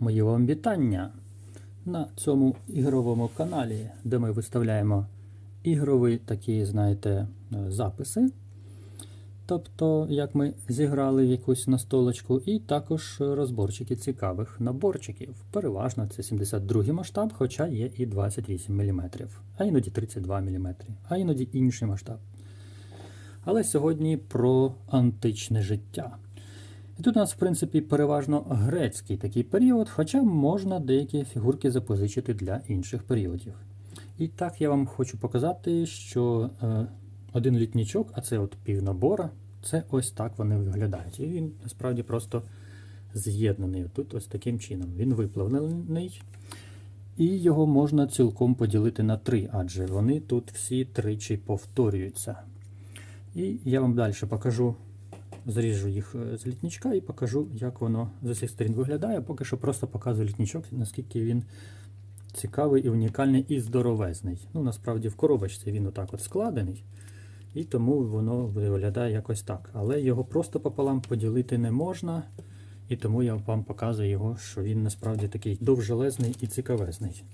Мої вам вітання на цьому ігровому каналі, де ми виставляємо ігрові такі, знаєте, е, записи. Тобто, як ми зіграли в якусь настолочку, і також розборчики цікавих наборчиків. Переважно це 72 масштаб, хоча є і 28 мм, а іноді 32 мм, а іноді інший масштаб. Але сьогодні про античне життя. І тут у нас, в принципі, переважно грецький такий період, хоча можна деякі фігурки запозичити для інших періодів. І так я вам хочу показати, що е, один літнічок, а це от півнабора, це ось так вони виглядають. І він насправді просто з'єднаний тут ось таким чином. Він виплавлений. І його можна цілком поділити на три, адже вони тут всі тричі повторюються. І я вам далі покажу, зріжу їх е, з літнічка і покажу, як воно з усіх сторін виглядає. Поки що просто показую літнічок, наскільки він цікавий і унікальний і здоровезний. Ну, насправді в коробочці він отак от складений, і тому воно виглядає якось так. Але його просто пополам поділити не можна. І тому я вам показую його, що він насправді такий довжелезний і цікавезний.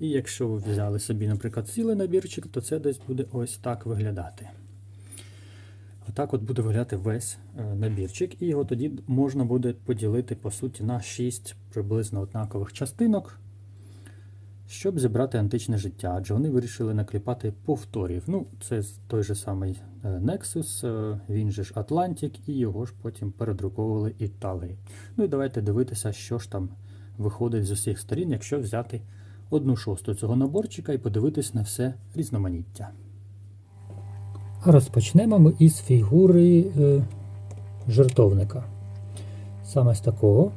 І якщо ви взяли собі, наприклад, цілий набірчик, то це десь буде ось так виглядати. Отак от буде виглядати весь е, набірчик, і його тоді можна буде поділити по суті на 6 приблизно однакових частинок, щоб зібрати античне життя, адже вони вирішили накліпати повторів. Ну, це той же самий е, Nexus, е, він же ж Atlantic, і його ж потім передруковували Італії. Ну і давайте дивитися, що ж там виходить з усіх сторін, якщо взяти одну шосту цього наборчика і подивитись на все різноманіття. Розпочнемо ми із фігури е, жертовника. Саме з такого.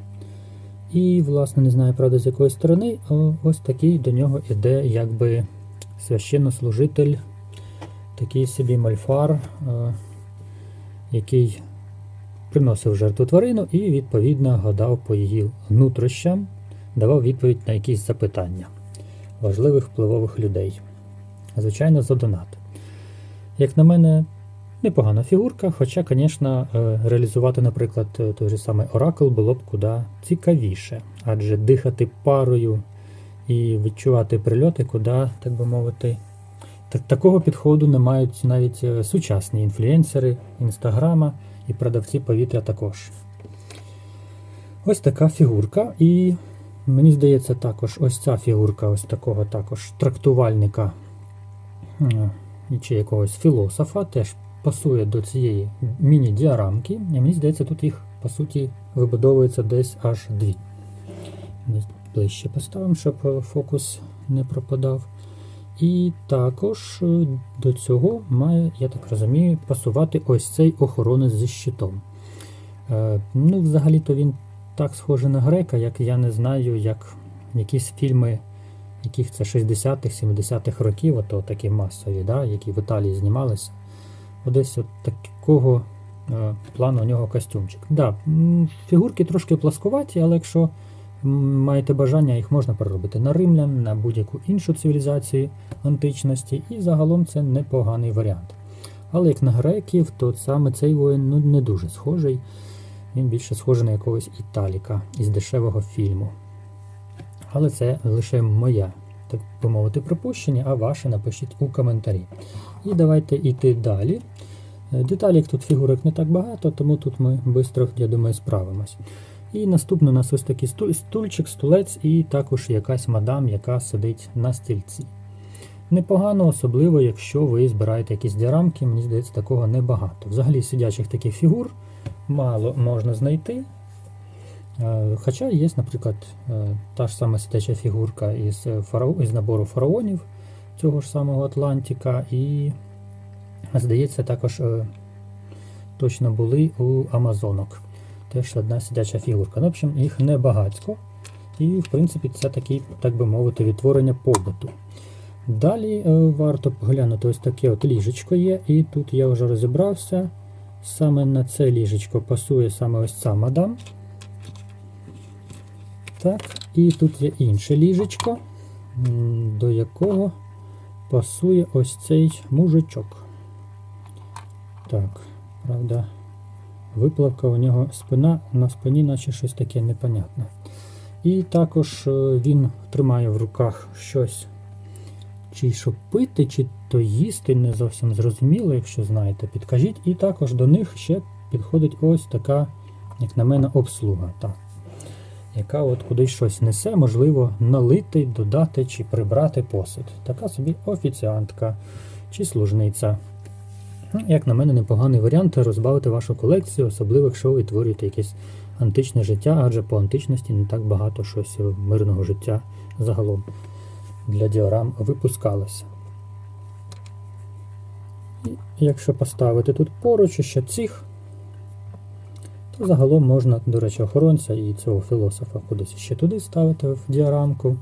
І, власне, не знаю, правда, з якої сторони, ось такий до нього іде якби священнослужитель, такий собі мальфар, е, який приносив жертву тварину і, відповідно, гадав по її нутрощам, давав відповідь на якісь запитання важливих впливових людей. Звичайно, за донат. Як на мене, непогана фігурка, хоча, звісно, реалізувати, наприклад, той же самий Оракл було б куди цікавіше, адже дихати парою і відчувати прильоти, куди, так би мовити, так, такого підходу не мають навіть е, сучасні інфлюенсери інстаграма і продавці повітря також. Ось така фігурка, і мені здається, також ось ця фігурка ось такого також трактувальника е, чи якогось філософа теж пасує до цієї міні-діарамки. І мені здається, тут їх, по суті, вибудовується десь аж дві. Ми ближче поставимо, щоб е, фокус не пропадав. І також е, до цього має, я так розумію, пасувати ось цей охоронець зі щитом. Е, ну, Взагалі-то він так схожий на грека, як я не знаю, як якісь фільми яких це 60-х, 70-х років, ото такі масові, да, які в Італії знімалися. Одесь от такого е, плану у нього костюмчик. Да, Фігурки трошки пласкуваті, але якщо маєте бажання, їх можна переробити на римлян, на будь-яку іншу цивілізацію античності, і загалом це непоганий варіант. Але як на греків, то саме цей воїн ну, не дуже схожий. Він більше схожий на якогось Італіка із дешевого фільму. Але це лише моя, так би мовити, припущення, а ваше напишіть у коментарі. І давайте йти далі. Е, Деталік тут фігурок не так багато, тому тут ми швидко, я думаю, справимось. І наступний у нас ось такий стульчик, стулець і також якась мадам, яка сидить на стільці. Непогано, особливо, якщо ви збираєте якісь дірамки, мені здається, такого небагато. Взагалі сидячих таких фігур мало можна знайти. Е, хоча є, наприклад, е, та ж сама сидяча фігурка із із набору фараонів цього ж самого Атлантика, і, здається, також е, точно були у Амазонок. Теж одна сидяча фігурка. Ну, в общем, їх не багатько. І, в принципі, це такі, так би мовити, відтворення побуту. Далі варто поглянути ось таке от ліжечко є, і тут я вже розібрався. Саме на це ліжечко пасує саме ось ця мадам. Так, І тут є інше ліжечко, до якого пасує ось цей мужичок. Так, правда, виплавка у нього спина на спині, наче щось таке непонятне. І також е, він тримає в руках щось, чи щоб пити, чи то їсти, не зовсім зрозуміло, якщо знаєте, підкажіть. І також до них ще підходить ось така, як на мене, обслуга. Так. Яка от кудись щось несе, можливо, налити, додати чи прибрати посуд. Така собі офіціантка чи служниця. Ну, Як на мене, непоганий варіант розбавити вашу колекцію, особливо якщо ви творюєте якесь античне життя, адже по античності не так багато щось мирного життя загалом для діорам випускалося. І якщо поставити тут поруч ще цих, загалом можна, до речі, охоронця і цього філософа кудись ще туди ставити в діарамку.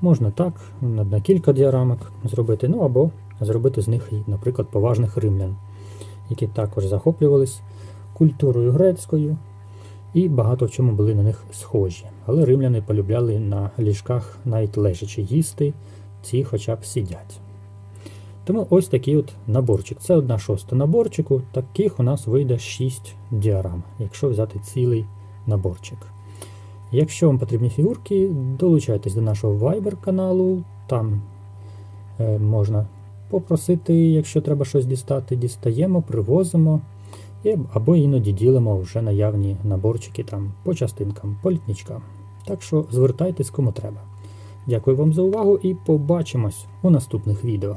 Можна так, на кілька діарамок зробити, ну або зробити з них, наприклад, поважних римлян, які також захоплювались культурою грецькою і багато в чому були на них схожі. Але римляни полюбляли на ліжках навіть лежачи їсти, ці хоча б сидять. Тому ось такий от наборчик. Це одна шоста наборчику. Таких у нас вийде 6 діарам, якщо взяти цілий наборчик. Якщо вам потрібні фігурки, долучайтесь до нашого Viber каналу. Там е, можна попросити, якщо треба щось дістати, дістаємо, привозимо. І, або іноді ділимо вже наявні наборчики там по частинкам, по літничкам. Так що звертайтесь кому треба. Дякую вам за увагу і побачимось у наступних відео.